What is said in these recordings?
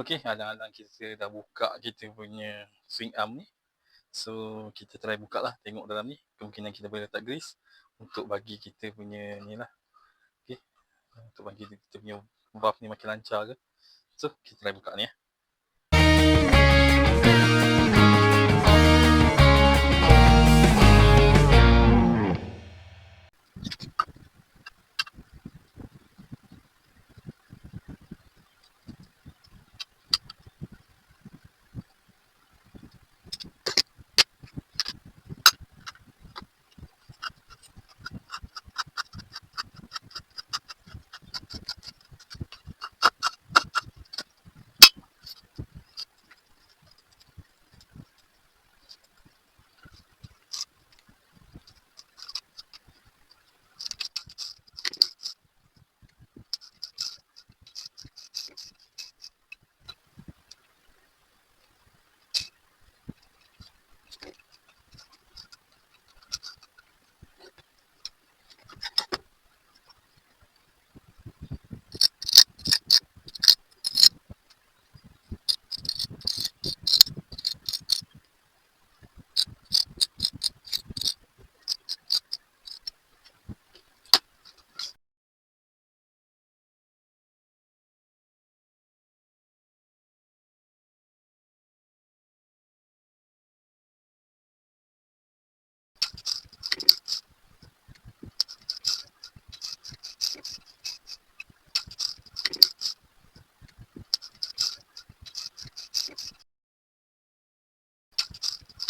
Okey, alang-alang kita dah buka kita punya swing arm ni. So, kita try buka lah tengok dalam ni. Kemungkinan kita boleh letak grease untuk bagi kita punya ni lah. Okey, untuk bagi kita punya valve ni makin lancar ke. So, kita try buka ni ya.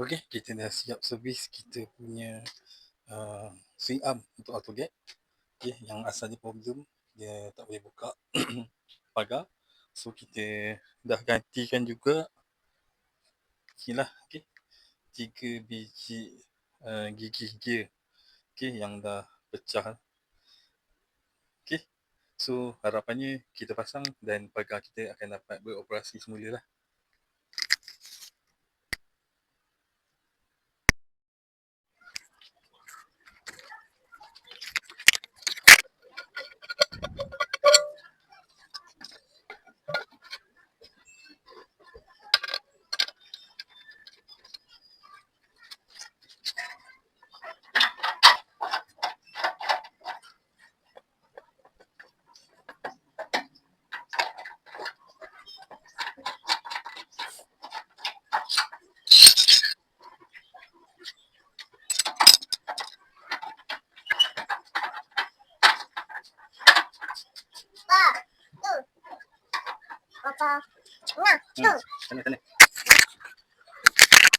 Okey, kita dah siap servis kita punya uh, swing arm untuk auto gate. Okey, yang asalnya problem dia tak boleh buka pagar. So kita dah gantikan juga inilah okey. Tiga biji uh, gigi gear okey yang dah pecah. Okey. So harapannya kita pasang dan pagar kita akan dapat beroperasi semula lah. và trắng nào. Ừ. cái này cái này.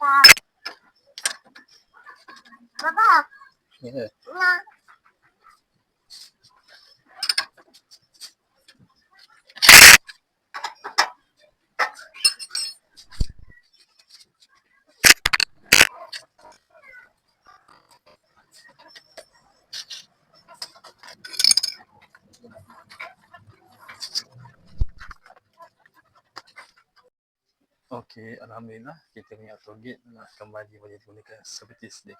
Và và và Okey, Alhamdulillah kita punya toget nak kembali balik boneka seperti sedia.